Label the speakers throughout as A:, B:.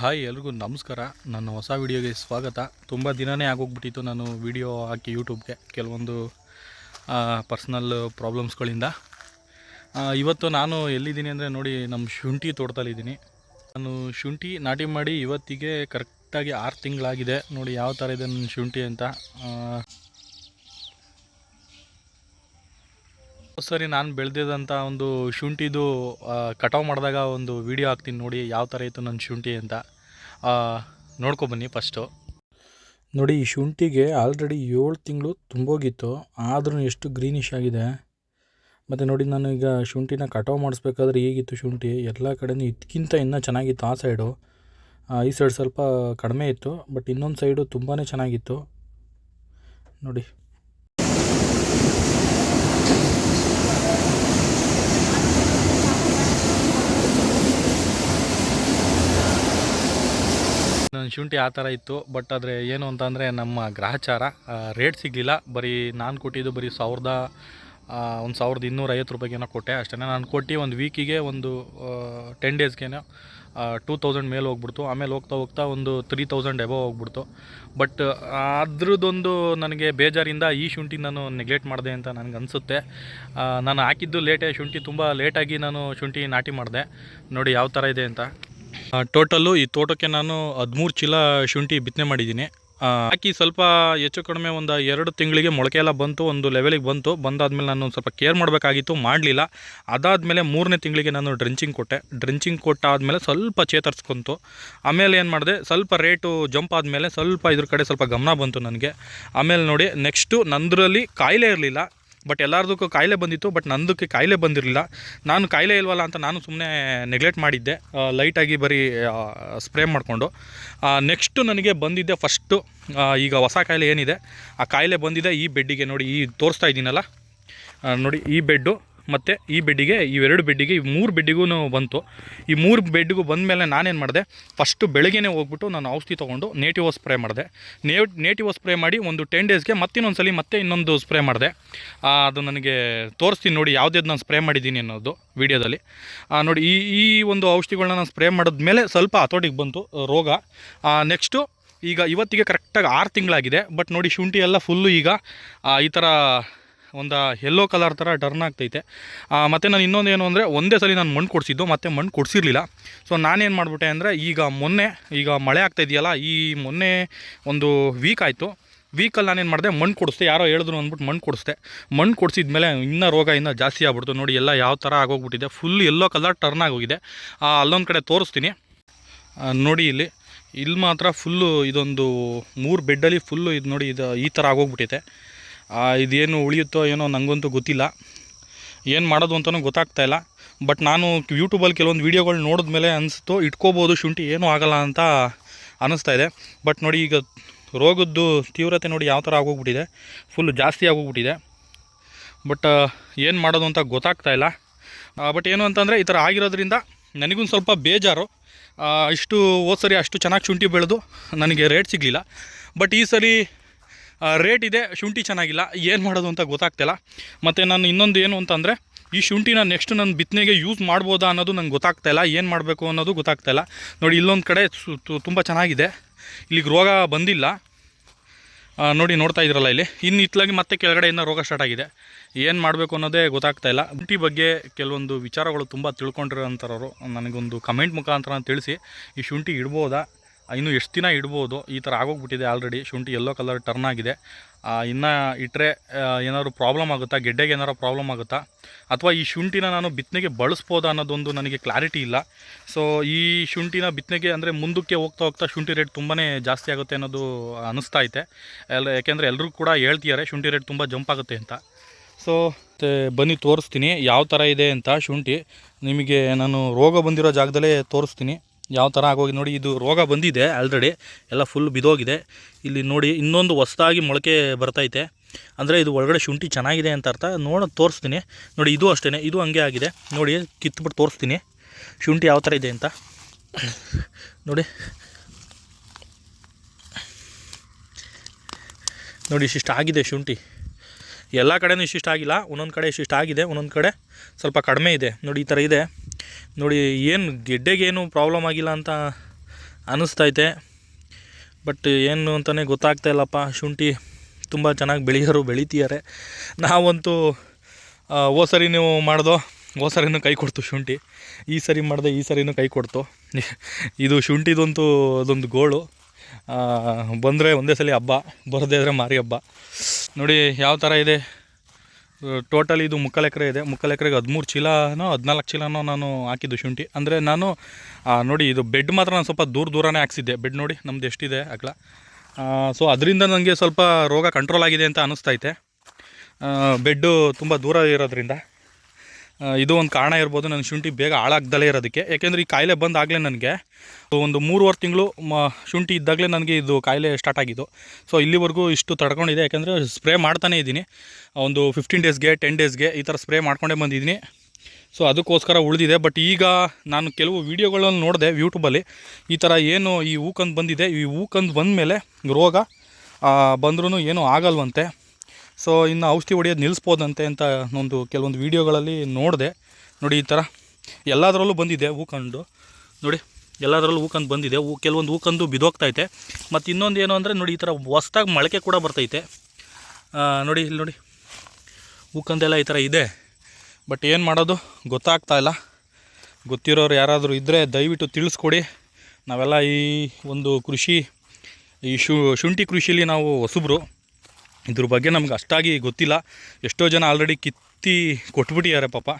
A: Hi ಎಲ್ರಿಗೂ ನಮಸ್ಕಾರ. ನನ್ನ ಹೊಸ ವಿಡಿಯೋಗೆ ಸ್ವಾಗತ. ತುಂಬ ದಿನವೇ ಆಗೋಗ್ಬಿಟ್ಟಿತ್ತು ನಾನು ವಿಡಿಯೋ ಹಾಕಿ ಯೂಟ್ಯೂಬ್ಗೆ ಕೆಲವೊಂದು ಪರ್ಸ್ನಲ್ ಪ್ರಾಬ್ಲಮ್ಸ್ಗಳಿಂದ. ಇವತ್ತು ನಾನು ಎಲ್ಲಿದ್ದೀನಿ ಅಂದರೆ ನೋಡಿ, ನಮ್ಮ ಶುಂಠಿ ತೋಟದಲ್ಲಿದ್ದೀನಿ. ನಾನು ಶುಂಠಿ ನಾಟಿ ಮಾಡಿ ಇವತ್ತಿಗೆ ಕರೆಕ್ಟಾಗಿ ಆರು ತಿಂಗಳಾಗಿದೆ. ನೋಡಿ ಯಾವ ಥರ ಇದೆ ನನ್ನ ಶುಂಠಿ ಅಂತ. ಸರಿ ನಾನು ಬೆಳೆದಿದ್ದಂಥ ಒಂದು ಶುಂಠಿದು ಕಟಾವು ಮಾಡಿದಾಗ ಒಂದು ವಿಡಿಯೋ ಹಾಕ್ತೀನಿ ನೋಡಿ ಯಾವ ಥರ ಇತ್ತು ನನ್ನ ಶುಂಠಿ ಅಂತ. ನೋಡ್ಕೊಬನ್ನಿ ಫಸ್ಟು ನೋಡಿ ಈ ಶುಂಠಿಗೆ ಆಲ್ರೆಡಿ ಏಳು ತಿಂಗಳು ತುಂಬೋಗಿತ್ತು, ಆದ್ರೂ ಎಷ್ಟು ಗ್ರೀನಿಶ್ ಆಗಿದೆ. ಮತ್ತು ನೋಡಿ ನಾನು ಈಗ ಶುಂಠಿನ ಕಟಾವು ಮಾಡಿಸ್ಬೇಕಾದ್ರೆ ಹೇಗಿತ್ತು ಶುಂಠಿ? ಎಲ್ಲ ಕಡೆನೂ ಇದಕ್ಕಿಂತ ಇನ್ನೂ ಚೆನ್ನಾಗಿತ್ತು ಆ ಸೈಡು ಈ ಸೈಡ್ ಸ್ವಲ್ಪ ಕಡಿಮೆ ಇತ್ತು ಬಟ್ ಇನ್ನೊಂದು ಸೈಡು ತುಂಬಾ ಚೆನ್ನಾಗಿತ್ತು. ನೋಡಿ. ನನ್ನ ಶುಂಠಿ ಆ ಥರ ಇತ್ತು ಬಟ್ ಆದರೆ ಏನು ಅಂತಂದರೆ ನಮ್ಮ ಗ್ರಹಚಾರ ರೇಟ್ ಸಿಗಲಿಲ್ಲ. ಬರೀ ನಾನು ಕೊಟ್ಟಿದ್ದು ಬರೀ ಸಾವಿರದ ಒಂದು ಸಾವಿರದ ಇನ್ನೂರೈವತ್ತು ರೂಪಾಯಿಗೇನೋ ಕೊಟ್ಟೆ. ಅಷ್ಟೇ ನಾನು ಕೊಟ್ಟು ಒಂದು ವೀಕಿಗೆ ಒಂದು ಟೆನ್ ಡೇಸ್ಗೇನೋ ಟೂ ತೌಸಂಡ್ ಮೇಲೆ ಹೋಗ್ಬಿಡ್ತು. ಆಮೇಲೆ ಹೋಗ್ತಾ ಹೋಗ್ತಾ ಒಂದು ತ್ರೀ ತೌಸಂಡ್ ಎಬೋ ಹೋಗ್ಬಿಡ್ತು. ಬಟ್ ಅದ್ರದ್ದೊಂದು ನನಗೆ ಬೇಜಾರಿಂದ ಈ ಶುಂಠಿ ನಾನು ನೆಗ್ಲೆಕ್ಟ್ ಮಾಡಿದೆ ಅಂತ ನನಗೆ ಅನಿಸುತ್ತೆ. ನಾನು ಹಾಕಿದ್ದು ಲೇಟೇ ಶುಂಠಿ, ತುಂಬ ಲೇಟಾಗಿ ನಾನು ಶುಂಠಿ ನಾಟಿ ಮಾಡಿದೆ. ನೋಡಿ ಯಾವ ಥರ ಇದೆ ಅಂತ. ಟೋಟಲ್ಲು ಈ ತೋಟಕ್ಕೆ ನಾನು ಹದಿಮೂರು ಚೀಲ ಶುಂಠಿ ಬಿತ್ತನೆ ಮಾಡಿದ್ದೀನಿ. ಹಾಕಿ ಸ್ವಲ್ಪ ಹೆಚ್ಚು ಕಡಿಮೆ ಒಂದು ಎರಡು ತಿಂಗಳಿಗೆ ಮೊಳಕೆ ಎಲ್ಲ ಬಂತು, ಒಂದು ಲೆವೆಲಿಗೆ ಬಂತು. ಬಂದಾದಮೇಲೆ ನಾನು ಸ್ವಲ್ಪ ಕೇರ್ ಮಾಡಬೇಕಾಗಿತ್ತು, ಮಾಡಲಿಲ್ಲ. ಅದಾದಮೇಲೆ ಮೂರನೇ ತಿಂಗಳಿಗೆ ನಾನು ಡ್ರೆಂಚಿಂಗ್ ಕೊಟ್ಟೆ. ಡ್ರೆಂಚಿಂಗ್ ಕೊಟ್ಟಾದಮೇಲೆ ಸ್ವಲ್ಪ ಚೇತರಿಸ್ಕೊಂತು. ಆಮೇಲೆ ಏನು ಮಾಡಿದೆ, ಸ್ವಲ್ಪ ರೇಟು ಜಂಪ್ ಆದಮೇಲೆ ಸ್ವಲ್ಪ ಇದ್ರ ಕಡೆ ಸ್ವಲ್ಪ ಗಮನ ಬಂತು ನನಗೆ. ಆಮೇಲೆ ನೋಡಿ ನೆಕ್ಸ್ಟು ನಂದರಲ್ಲಿ ಕಾಯಿಲೆ ಇರಲಿಲ್ಲ. ಬಟ್ ಎಲ್ಲರದಕ್ಕೂ ಕಾಯಿಲೆ ಬಂದಿತ್ತು ಬಟ್ ನಂದಕ್ಕೆ ಕಾಯಿಲೆ ಬಂದಿರಲಿಲ್ಲ. ನಾನು ಕಾಯಿಲೆ ಇಲ್ವಲ್ಲ ಅಂತ ನಾನು ಸುಮ್ಮನೆ ನೆಗ್ಲೆಕ್ಟ್ ಮಾಡಿದ್ದೆ. ಲೈಟಾಗಿ ಬರೀ ಸ್ಪ್ರೇ ಮಾಡಿಕೊಂಡು. ನೆಕ್ಸ್ಟು ನನಗೆ ಬಂದಿದ್ದೆ ಫಸ್ಟು ಈಗ ಹೊಸ ಕಾಯಿಲೆ ಏನಿದೆ, ಆ ಕಾಯಿಲೆ ಬಂದಿದೆ ಈ ಬೆಡ್ಡಿಗೆ ನೋಡಿ, ಈ ತೋರಿಸ್ತಾ ಇದ್ದೀನಲ್ಲ. ನೋಡಿ, ಈ ಬೆಡ್ಡು ಮತ್ತು ಈ ಬೆಡ್ಡಿಗೆ ಇವೆರಡು ಬೆಡ್ಡಿಗೆ, ಈ ಮೂರು ಬೆಡ್ಡಿಗೂ ಬಂತು. ಈ ಮೂರು ಬೆಡ್ಡಿಗೂ ಬಂದ ಮೇಲೆ ನಾನೇನು ಮಾಡಿದೆ ಫಸ್ಟು ಬೆಳಗ್ಗೆನೇ ಹೋಗ್ಬಿಟ್ಟು ನಾನು ಔಷಧಿ ತೊಗೊಂಡು ನೇಟಿವ್ ಸ್ಪ್ರೇ ಮಾಡಿದೆ. ನೇವ್ ನೇಟಿವ್ ಸ್ಪ್ರೇ ಮಾಡಿ ಒಂದು ಟೆನ್ ಡೇಸ್ಗೆ ಮತ್ತಿನ್ನೊಂದು ಸಲ ಮತ್ತೆ ಇನ್ನೊಂದು ಸ್ಪ್ರೇ ಮಾಡಿದೆ. ಅದು ನನಗೆ ತೋರಿಸ್ತೀನಿ ನೋಡಿ ಯಾವುದ್ಯಾವ್ದು ನಾನು ಸ್ಪ್ರೇ ಮಾಡಿದ್ದೀನಿ ಅನ್ನೋದು ವಿಡಿಯೋದಲ್ಲಿ. ನೋಡಿ ಈ ಈ ಒಂದು ಔಷಧಿಗಳನ್ನ ನಾನು ಸ್ಪ್ರೇ ಮಾಡಿದ್ಮೇಲೆ ಸ್ವಲ್ಪ ಹತೋಟಿಗೆ ಬಂತು ರೋಗ. ನೆಕ್ಸ್ಟು ಈಗ ಇವತ್ತಿಗೆ ಕರೆಕ್ಟಾಗಿ ಆರು ತಿಂಗಳಾಗಿದೆ ಬಟ್ ನೋಡಿ ಶುಂಠಿ ಎಲ್ಲ ಫುಲ್ಲು ಈಗ ಈ ಥರ ಒಂದು ಯೆಲ್ಲೋ ಕಲರ್ ಥರ ಟರ್ನ್ ಆಗ್ತೈತೆ. ಮತ್ತು ನಾನು ಇನ್ನೊಂದು ಏನು ಅಂದರೆ ಒಂದೇ ಸಲ ನಾನು ಮಣ್ಣು ಕೊಡಿಸಿದ್ದು, ಮತ್ತು ಮಣ್ಣು ಕೊಡಿಸಿರ್ಲಿಲ್ಲ. ಸೊ ನಾನೇನು ಮಾಡಿಬಿಟ್ಟೆ ಅಂದರೆ ಈಗ ಮೊನ್ನೆ, ಈಗ ಮಳೆ ಆಗ್ತಾ ಇದೆಯಲ್ಲ, ಈ ಮೊನ್ನೆ ಒಂದು ವೀಕ್ ಆಯಿತು. ವೀಕಲ್ಲಿ ನಾನೇನು ಮಾಡಿದೆ, ಮಣ್ಣು ಕೊಡಿಸ್ದೆ. ಯಾರೋ ಹೇಳಿದ್ರು ಅಂದ್ಬಿಟ್ಟು ಮಣ್ಣು ಕೊಡಿಸ್ದೆ. ಮಣ್ಣು ಕೊಡಿಸಿದ್ಮೇಲೆ ಇನ್ನೂ ರೋಗ ಇನ್ನೂ ಜಾಸ್ತಿ ಆಗ್ಬಿಡ್ತು. ನೋಡಿ, ಎಲ್ಲ ಯಾವ ಥರ ಆಗೋಗ್ಬಿಟ್ಟಿದೆ. ಫುಲ್ ಎಲ್ಲೋ ಕಲರ್ ಟರ್ನ್ ಆಗೋಗಿದೆ. ಅಲ್ಲೊಂದು ಕಡೆ ತೋರಿಸ್ತೀನಿ. ನೋಡಿ ಇಲ್ಲಿ. ಇಲ್ಲಿ ಮಾತ್ರ ಫುಲ್ಲು ಇದೊಂದು ಮೂರು ಬೆಡ್ಡಲ್ಲಿ ಫುಲ್ಲು ಇದು ನೋಡಿ, ಇದು ಈ ಥರ ಆಗೋಗ್ಬಿಟ್ಟಿದೆ. ಇದೇನು ಉಳಿಯುತ್ತೋ ಏನೋ ನನಗಂತೂ ಗೊತ್ತಿಲ್ಲ. ಏನು ಮಾಡೋದು ಅಂತಲೂ ಗೊತ್ತಾಗ್ತಾ ಇಲ್ಲ. ಬಟ್ ನಾನು ಯೂಟ್ಯೂಬಲ್ಲಿ ಕೆಲವೊಂದು ವೀಡಿಯೋಗಳು ನೋಡಿದ್ಮೇಲೆ ಅನಿಸ್ತು ಇಟ್ಕೋಬೋದು, ಶುಂಠಿ ಏನೂ ಆಗಲ್ಲ ಅಂತ ಅನ್ನಿಸ್ತಾ ಇದೆ. ಬಟ್ ನೋಡಿ, ಈಗ ರೋಗದ್ದು ತೀವ್ರತೆ ನೋಡಿ ಯಾವ ಥರ ಆಗೋಗ್ಬಿಟ್ಟಿದೆ. ಫುಲ್ ಜಾಸ್ತಿ ಆಗೋಗ್ಬಿಟ್ಟಿದೆ. ಬಟ್ ಏನು ಮಾಡೋದು ಅಂತ ಗೊತ್ತಾಗ್ತಾ ಇಲ್ಲ. ಬಟ್ ಏನು ಅಂತಂದರೆ, ಈ ಥರ ಆಗಿರೋದ್ರಿಂದ ನನಗೂ ಸ್ವಲ್ಪ ಬೇಜಾರು. ಇಷ್ಟು ಹೋದ್ಸರಿ ಅಷ್ಟು ಚೆನ್ನಾಗಿ ಶುಂಠಿ ಬೆಳೆದು ನನಗೆ ರೇಟ್ ಸಿಗಲಿಲ್ಲ. ಬಟ್ ಈ ಸರಿ ರೇಟ್ ಇದೆ, ಶುಂಠಿ ಚೆನ್ನಾಗಿಲ್ಲ, ಏನು ಮಾಡೋದು ಅಂತ ಗೊತ್ತಾಗ್ತಿಲ್ಲ. ಮತ್ತು ನಾನು ಇನ್ನೊಂದು ಏನು ಅಂತಂದರೆ, ಈ ಶುಂಠಿನ ನೆಕ್ಸ್ಟ್ ನನ್ನ ಬಿತ್ತನೆಗೆ ಯೂಸ್ ಮಾಡ್ಬೋದಾ ಅನ್ನೋದು ನಂಗೆ ಗೊತ್ತಾಗ್ತಾ ಇಲ್ಲ, ಏನು ಮಾಡಬೇಕು ಅನ್ನೋದು ಗೊತ್ತಾಗ್ತಾ ಇಲ್ಲ. ನೋಡಿ, ಇಲ್ಲೊಂದು ಕಡೆ ತುಂಬ ಚೆನ್ನಾಗಿದೆ. ಇಲ್ಲಿಗೆ ರೋಗ ಬಂದಿಲ್ಲ. ನೋಡಿ, ನೋಡ್ತಾ ಇದ್ರಲ್ಲ ಇಲ್ಲಿ. ಇನ್ನು ಇತ್ತಲಾಗಿ ಮತ್ತೆ ಕೆಳಗಡೆಯಿಂದ ರೋಗ ಸ್ಟಾರ್ಟ್ ಆಗಿದೆ. ಏನು ಮಾಡಬೇಕು ಅನ್ನೋದೇ ಗೊತ್ತಾಗ್ತಾ ಇಲ್ಲ. ಶುಂಠಿ ಬಗ್ಗೆ ಕೆಲವೊಂದು ವಿಚಾರಗಳು ತುಂಬ ತಿಳ್ಕೊಂಡಿರೋಂಥವ್ರು ನನಗೊಂದು ಕಮೆಂಟ್ ಮುಖಾಂತರ ತಿಳಿಸಿ, ಈ ಶುಂಠಿ ಇಡ್ಬೋದಾ? ಇನ್ನು ಎಷ್ಟು ದಿನ ಇಡ್ಬೋದು? ಈ ಥರ ಆಗೋಗ್ಬಿಟ್ಟಿದೆ ಆಲ್ರೆಡಿ ಶುಂಠಿ ಎಲ್ಲೋ ಕಲರ್ ಟರ್ನ್ ಆಗಿದೆ. ಇನ್ನು ಇಟ್ಟರೆ ಏನಾದರೂ ಪ್ರಾಬ್ಲಮ್ ಆಗುತ್ತಾ? ಗೆಡ್ಡೆಗೆ ಏನಾರು ಪ್ರಾಬ್ಲಮ್ ಆಗುತ್ತಾ? ಅಥವಾ ಈ ಶುಂಠಿನ ನಾನು ಬಿತ್ತನೆಗೆ ಬಳಸ್ಬೋದಾ ಅನ್ನೋದೊಂದು ನನಗೆ ಕ್ಲಾರಿಟಿ ಇಲ್ಲ. ಸೊ ಈ ಶುಂಠಿನ ಬಿತ್ತನೆಗೆ ಅಂದರೆ ಮುಂದಕ್ಕೆ ಹೋಗ್ತಾ ಹೋಗ್ತಾ ಶುಂಠಿ ರೇಟ್ ತುಂಬಾ ಜಾಸ್ತಿ ಆಗುತ್ತೆ ಅನ್ನೋದು ಅನ್ನಿಸ್ತಾ ಐತೆ ಎಲ್ಲ, ಯಾಕೆಂದರೆ ಎಲ್ಲರೂ ಕೂಡ ಹೇಳ್ತಿದ್ದಾರೆ ಶುಂಠಿ ರೇಟ್ ತುಂಬ ಜಂಪ್ ಆಗುತ್ತೆ ಅಂತ. ಸೊ ಬನ್ನಿ, ತೋರಿಸ್ತೀನಿ. ಯಾವ ಥರ ಇದೆ ಅಂತ ಶುಂಠಿ. ನಿಮಗೆ ನಾನು ರೋಗ ಬಂದಿರೋ ಜಾಗದಲ್ಲೇ ತೋರಿಸ್ತೀನಿ. ಯಾವ ಥರ ಆಗೋಗಿ ನೋಡಿ ಇದು ರೋಗ ಬಂದಿದೆ ಆಲ್ರೆಡಿ ಎಲ್ಲ ಫುಲ್ ಬಿದೋಗಿದೆ ಇಲ್ಲಿ ನೋಡಿ ಇನ್ನೊಂದು ಹೊಸ್ದಾಗಿ ಮೊಳಕೆ ಬರ್ತೈತೆ. ಅಂದರೆ ಇದು ಒಳಗಡೆ ಶುಂಠಿ ಚೆನ್ನಾಗಿದೆ ಅಂತ ಅರ್ಥ. ನೋಡಿ ತೋರಿಸ್ತೀನಿ. ನೋಡಿ ಇದು ಅಷ್ಟೇ ಇದು ಹಂಗೆ ಆಗಿದೆ. ನೋಡಿ ಕಿತ್ಬಿಟ್ಟು ತೋರಿಸ್ತೀನಿ. ಶುಂಠಿ ಯಾವ ಥರ ಇದೆ ಅಂತ. ನೋಡಿ. ನೋಡಿ ಇಷ್ಟಿಷ್ಟು ಆಗಿದೆ ಶುಂಠಿ. ಎಲ್ಲ ಕಡೆನೂ ಇಷ್ಟಿಷ್ಟು ಆಗಿಲ್ಲ. ಒಂದೊಂದು ಕಡೆ ಇಷ್ಟಿಷ್ಟು ಆಗಿದೆ, ಒಂದೊಂದು ಕಡೆ ಸ್ವಲ್ಪ ಕಡಿಮೆ ಇದೆ. ನೋಡಿ ಈ ಥರ ಇದೆ. ನೋಡಿ, ಏನು ಗೆಡ್ಡೆಗೆ ಏನು ಪ್ರಾಬ್ಲಮ್ ಆಗಿಲ್ಲ ಅಂತ ಅನ್ನಿಸ್ತೈತೆ ಬಟ್ ಏನು ಅಂತಲೇ ಗೊತ್ತಾಗ್ತಾ ಇಲ್ಲಪ್ಪ. ಶುಂಠಿ ತುಂಬ ಚೆನ್ನಾಗಿ ಬೆಳೆಯೋರು ಬೆಳಿತಿದ್ದಾರೆ. ನಾವಂತೂ ಓ ಸರಿ ನೀವು ಮಾಡ್ದೋ ಓ ಸರಿನೂ ಕೈ ಕೊಡ್ತು ಶುಂಠಿ. ಈ ಸರಿ ಮಾಡಿದೆ, ಈ ಸರಿನೂ ಕೈ ಕೊಡ್ತು. ಇದು ಶುಂಠಿದಂತೂ ಅದೊಂದು ಗೋಳು. ಬಂದರೆ ಒಂದೇ ಸಲ ಹಬ್ಬ, ಬರದೇ ಇದ್ರೆ ಮಾರಿ ಹಬ್ಬ. ನೋಡಿ, ಯಾವ ಥರ ಇದೆ? ಟೋಟಲ್ ಇದು ಮುಕ್ಕಾಲು ಎಕರೆ ಇದೆ. ಮುಕ್ಕಾಲು ಎಕರೆಗೆ ಹದಿಮೂರು ಚೀಲನೋ ಹದಿನಾಲ್ಕು ಚೀಲನೋ ನಾನು ಹಾಕಿದ್ದು ಶುಂಠಿ. ಅಂದರೆ ನಾನು ನೋಡಿ ಇದು ಬೆಡ್ ಮಾತ್ರ ನಾನು ಸ್ವಲ್ಪ ದೂರ ದೂರನೇ ಹಾಕ್ಸಿದ್ದೆ. ಬೆಡ್ ನೋಡಿ ನಮ್ದು ಎಷ್ಟಿದೆ ಅಗ್ಲ. ಸೊ ಅದರಿಂದ ನನಗೆ ಸ್ವಲ್ಪ ರೋಗ ಕಂಟ್ರೋಲ್ ಆಗಿದೆ ಅಂತ ಅನ್ನಿಸ್ತೈತೆ ಬೆಡ್ಡು ತುಂಬ ದೂರ ಇರೋದ್ರಿಂದ. ಇದು ಒಂದು ಕಾರಣ ಇರ್ಬೋದು. ನನ್ನ ಶುಂಠಿ ಬೇಗ ಹಾಳಾಗ್ದಲೇ ಇರೋದಕ್ಕೆ. ಯಾಕೆಂದರೆ ಈ ಕಾಯಿಲೆ ಬಂದಾಗಲೇ ನನಗೆ ಒಂದು ಮೂರುವರೆ ತಿಂಗಳು ಮ, ಶುಂಠಿ ಇದ್ದಾಗಲೇ ನನಗೆ ಇದು ಕಾಯಿಲೆ ಸ್ಟಾರ್ಟ್ ಆಗಿದ್ದು. ಸೊ ಇಲ್ಲಿವರೆಗೂ ಇಷ್ಟು ತಡ್ಕೊಂಡಿದೆ. ಯಾಕೆಂದರೆ ಸ್ಪ್ರೇ ಮಾಡ್ತಾನೇ ಇದ್ದೀನಿ. ಒಂದು ಫಿಫ್ಟೀನ್ ಡೇಸ್ಗೆ ಟೆನ್ ಡೇಸ್ಗೆ ಈ ಥರ ಸ್ಪ್ರೇ ಮಾಡ್ಕೊಂಡೇ ಬಂದಿದ್ದೀನಿ. ಸೊ ಅದಕ್ಕೋಸ್ಕರ ಉಳಿದಿದೆ. ಬಟ್ ಈಗ ನಾನು ಕೆಲವು ವೀಡಿಯೋಗಳನ್ನು ನೋಡಿದೆ ಯೂಟ್ಯೂಬಲ್ಲಿ ಈ ಥರ ಏನು ಈ ಹೂಕಂದು ಬಂದಿದೆ. ಈ ಹೂಕಂದು ಬಂದಮೇಲೆ ರೋಗ ಬಂದ್ರೂ ಏನೂ ಆಗಲ್ವಂತೆ. ಸೊ, ಇನ್ನು ಔಷಧಿ ಹೊಡೆಯೋದು ನಿಲ್ಲಿಸ್ಬೋದಂತೆ ಅಂತ ಒಂದು ಕೆಲವೊಂದು ವೀಡಿಯೋಗಳಲ್ಲಿ ನೋಡಿದೆ. ನೋಡಿ, ಈ ಥರ ಎಲ್ಲದರಲ್ಲೂ ಬಂದಿದೆ ಹೂಕಂಡು ನೋಡಿ, ಎಲ್ಲದರಲ್ಲೂ ಹೂಕಂದು ಬಂದಿದೆ. ಹೂ, ಕೆಲವೊಂದು ಹೂಕಂದು ಬಿದೋಗ್ತೈತೆ ಮತ್ತು ಇನ್ನೊಂದು ಏನು ಅಂದರೆ, ನೋಡಿ, ಈ ಥರ ಹೊಸ್ದಾಗಿ ಮೊಳಕೆ ಕೂಡ ಬರ್ತೈತೆ. ನೋಡಿ, ಇಲ್ಲಿ ನೋಡಿ. ಹೂಕಂದೆಲ್ಲ ಈ ಥರ ಇದೆ. ಬಟ್ ಏನು ಮಾಡೋದು? ಗೊತ್ತಾಗ್ತಾ ಇಲ್ಲ. ಗೊತ್ತಿರೋರು ಯಾರಾದರೂ ಇದ್ದರೆ ದಯವಿಟ್ಟು ತಿಳಿಸ್ಕೊಡಿ. ನಾವೆಲ್ಲ ಈ ಒಂದು ಕೃಷಿ, ಈ ಶುಂಠಿ ಕೃಷಿಲಿ ನಾವು ಹೊಸಬ್ರು. ಇದ್ರ ಬಗ್ಗೆ ನಮ್ಗೆ ಅಷ್ಟಾಗಿ ಗೊತ್ತಿಲ್ಲ. ಎಷ್ಟೋ ಜನ ಆಲ್ರೆಡಿ ಕಿತ್ತಿ ಕೊಟ್ಬಿಟ್ಟಿದ್ದಾರೆ ಪಾಪ.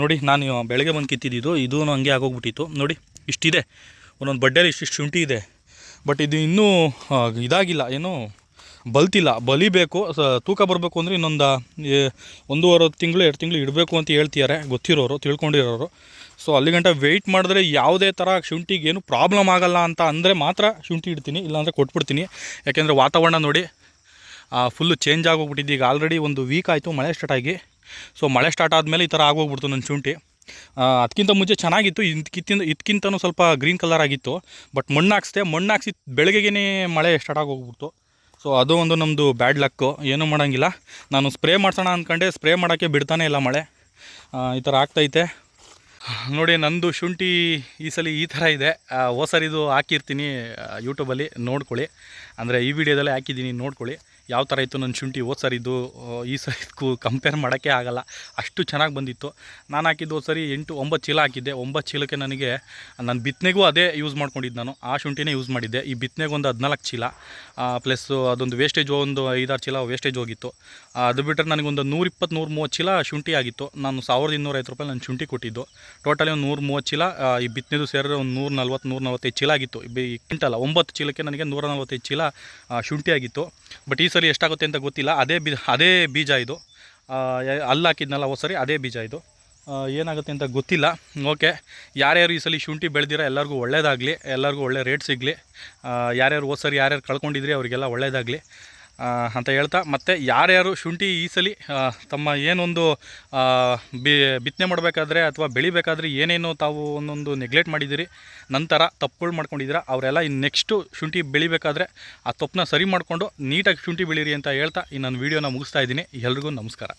A: ನೋಡಿ, ನಾನು ಬೆಳಗ್ಗೆ ಬಂದು ಕಿತ್ತಿದ್ದು ಇದೂ ಹಂಗೆ ಆಗೋಗ್ಬಿಟ್ಟಿತ್ತು. ನೋಡಿ, ಇಷ್ಟಿದೆ. ಒಂದೊಂದು ಬಡ್ಡೆಯಲ್ಲಿ ಇಷ್ಟಿಷ್ಟು ಶುಂಠಿ ಇದೆ. ಬಟ್ ಇದು ಇನ್ನೂ ಇದಾಗಿಲ್ಲ, ಏನು ಬಲ್ತಿಲ್ಲ. ಬಲಿಬೇಕು ತೂಕ ಬರಬೇಕು ಅಂದರೆ ಇನ್ನೊಂದು ಒಂದೂವರೆ ತಿಂಗಳು, ಎರಡು ತಿಂಗಳು ಇಡಬೇಕು ಅಂತ ಹೇಳ್ತಿದ್ದಾರೆ. ಗೊತ್ತಿರೋರು, ತಿಳ್ಕೊಂಡಿರೋರು. ಸೊ ಅಲ್ಲಿಗಂಟ ವೆಯ್ಟ್ ಮಾಡಿದ್ರೆ ಯಾವುದೇ ಥರ ಶುಂಠಿಗೆ ಏನು ಪ್ರಾಬ್ಲಮ್ ಆಗಲ್ಲ ಅಂತ ಅಂದರೆ ಮಾತ್ರ ಶುಂಠಿ ಇಡ್ತೀನಿ, ಇಲ್ಲಾಂದರೆ ಕೊಟ್ಬಿಡ್ತೀನಿ. ಯಾಕೆಂದರೆ ವಾತಾವರಣ ನೋಡಿ ಫುಲ್ಲು ಚೇಂಜ್ ಆಗೋಗ್ಬಿಟ್ಟಿದ್ದು ಈಗ ಆಲ್ರೆಡಿ ಒಂದು ವೀಕ್ ಆಯಿತು ಮಳೆ ಸ್ಟಾರ್ಟ್ ಆಗಿ. ಸೊ ಮಳೆ ಸ್ಟಾರ್ಟ್ ಆದಮೇಲೆ ಈ ಥರ ಆಗೋಗ್ಬಿಡ್ತು ನನ್ನ ಶುಂಠಿ. ಅದಕ್ಕಿಂತ ಮುಂಚೆ ಚೆನ್ನಾಗಿತ್ತು. ಇದಕ್ಕಿಂತ ಇದಕ್ಕಿಂತನೂ ಸ್ವಲ್ಪ ಗ್ರೀನ್ ಕಲರ್ ಆಗಿತ್ತು. ಬಟ್ ಮಣ್ಣು ಹಾಕ್ಸ್ದೆ, ಮಣ್ಣು ಹಾಕ್ಸಿ ಬೆಳಗ್ಗೆಗೇ ಮಳೆ ಸ್ಟಾರ್ಟ್ ಆಗೋಗ್ಬಿಡ್ತು. ಸೊ ಅದು ಒಂದು ನಮ್ಮದು ಬ್ಯಾಡ್ ಲಕ್ಕು ಏನೂ ಮಾಡೋಂಗಿಲ್ಲ. ನಾನು ಸ್ಪ್ರೇ ಮಾಡ್ಸೋಣ ಅಂದ್ಕೊಂಡೆ ಸ್ಪ್ರೇ ಮಾಡೋಕ್ಕೆ ಬಿಡ್ತಾನೆ ಇಲ್ಲ ಮಳೆ. ಈ ಥರ ಆಗ್ತೈತೆ. ನೋಡಿ, ನಂದು ಶುಂಠಿ ಈ ಸಲ ಈ ಥರ ಇದೆ. ಹೊಸರಿದು ಹಾಕಿರ್ತೀನಿ ಯೂಟ್ಯೂಬಲ್ಲಿ ನೋಡ್ಕೊಳ್ಳಿ. ಅಂದರೆ ಈ ವಿಡಿಯೋದಲ್ಲೇ ಹಾಕಿದ್ದೀನಿ, ನೋಡ್ಕೊಳ್ಳಿ. ಯಾವ ಥರ ಇತ್ತು ನನ್ನ ಶುಂಠಿ? ಹೋದ ಸರಿದು ಈ ಸರಿದಕ್ಕೂ ಕಂಪೇರ್ ಮಾಡೋಕ್ಕೆ ಆಗಲ್ಲ. ಅಷ್ಟು ಚೆನ್ನಾಗಿ ಬಂದಿತ್ತು. ನಾನು ಹಾಕಿದ್ದು ಹೋದ ಸರಿ ಎಂಟು, ಒಂಬತ್ತು ಚೀಲ ಹಾಕಿದ್ದೆ. ಒಂಬತ್ತು ಚೀಲಕ್ಕೆ ನನಗೆ ನನ್ನ ಬಿತ್ತನೆಗೂ ಅದೇ ಯೂಸ್ ಮಾಡ್ಕೊಂಡಿದ್ದು ನಾನು. ಆ ಶುಂಠಿನೇ ಯೂಸ್ ಮಾಡಿದ್ದೆ. ಈ ಬಿತ್ತನೆಗೆ ಒಂದು ಹದಿನಾಲ್ಕು ಚೀಲ. ಪ್ಲಸ್ ಅದೊಂದು ವೇಸ್ಟೇಜ್ ಒಂದು ಐದಾರು ಚೀಲ ವೇಸ್ಟೇಜ್ ಹೋಗಿತ್ತು. ಅದು ಬಿಟ್ಟರೆ ನನಗೊಂದು ನೂರಿಪ್ಪತ್ತು ನೂರು ಮೂವತ್ತು ಚೀಲ ಶುಂಠಿ ಆಗಿತ್ತು. ನಾನು ಸಾವಿರದ ಇನ್ನೂರೈವತ್ತು ರೂಪಾಯಿ ನಾನು ಶುಂಠಿ ಕೊಟ್ಟಿದ್ದು. ಟೋಟಲಿ ಒಂದು ನೂರು ಮೂವತ್ತು ಚೀಲ ಈ ಬಿತ್ತನೆದು ಸೇರಿದ್ರೆ ಒಂದು ನೂರ ನಲ್ವತ್ತು, ನೂರ ನಲ್ವತ್ತೈದು ಚೀಲ ಆಗಿತ್ತು. ಈ ಕ್ವಿಂಟಲ್ಲ ಒಂಬತ್ತು ಚೀಲಕ್ಕೆ ನನಗೆ ನೂರ ನಲ್ವತ್ತೈದು ಚೀಲ ಶುಂಠಿ ಆಗಿತ್ತು. ಬಟ್ ಈ ಸರಿ ಎಷ್ಟಾಗುತ್ತೆ ಅಂತ ಗೊತ್ತಿಲ್ಲ. ಅದೇ ಬೀ, ಅದೇ ಬೀಜ ಇದು. ಅಲ್ಲಾಕಿದ್ನಲ್ಲ ಹೋದ ಸರಿ ಅದೇ ಬೀಜ ಇದು. ಏನಾಗುತ್ತೆ ಅಂತ ಗೊತ್ತಿಲ್ಲ. ಓಕೆ. ಯಾರ್ಯಾರು ಈ ಸಲ ಶುಂಠಿ ಬೆಳೆದಿರೋ ಎಲ್ಲರಿಗೂ ಒಳ್ಳೇದಾಗಲಿ, ಎಲ್ಲರಿಗೂ ಒಳ್ಳೆ ರೇಟ್ ಸಿಗಲಿ. ಯಾರ್ಯಾರು ಹೋದ ಸರಿ ಯಾರ್ಯಾರು ಕಳ್ಕೊಂಡಿದ್ರಿ, ಅವರಿಗೆಲ್ಲ ಒಳ್ಳೇದಾಗಲಿ. ಅಂತ ಹೇಳ್ತಾ, ಮತ್ತು ಯಾರ್ಯಾರು ಶುಂಠಿ ಈ ಸಲ ತಮ್ಮ ಏನೊಂದು ಬಿ, ಬಿತ್ತನೆ ಮಾಡಬೇಕಾದ್ರೆ ಅಥವಾ ಬೆಳಿಬೇಕಾದ್ರೆ ಏನೇನು ತಾವು ಒಂದೊಂದು ನೆಗ್ಲೆಕ್ಟ್ ಮಾಡಿದ್ದೀರಿ, ನಂತರ ತಪ್ಪುಗಳು ಮಾಡ್ಕೊಂಡಿದ್ದೀರಾ, ಅವರೆಲ್ಲ ಇನ್ನು ನೆಕ್ಸ್ಟು ಶುಂಠಿ ಬೆಳಿಬೇಕಾದ್ರೆ ಆ ತಪ್ಪನ್ನ ಸರಿ ಮಾಡಿಕೊಂಡು ನೀಟಾಗಿ ಶುಂಠಿ ಬೆಳೀರಿ ಅಂತ ಹೇಳ್ತಾ ಈ ನನ್ನ ವೀಡಿಯೋನ ಮುಗಿಸ್ತಾ ಇದ್ದೀನಿ. ಎಲ್ರಿಗೂ ನಮಸ್ಕಾರ.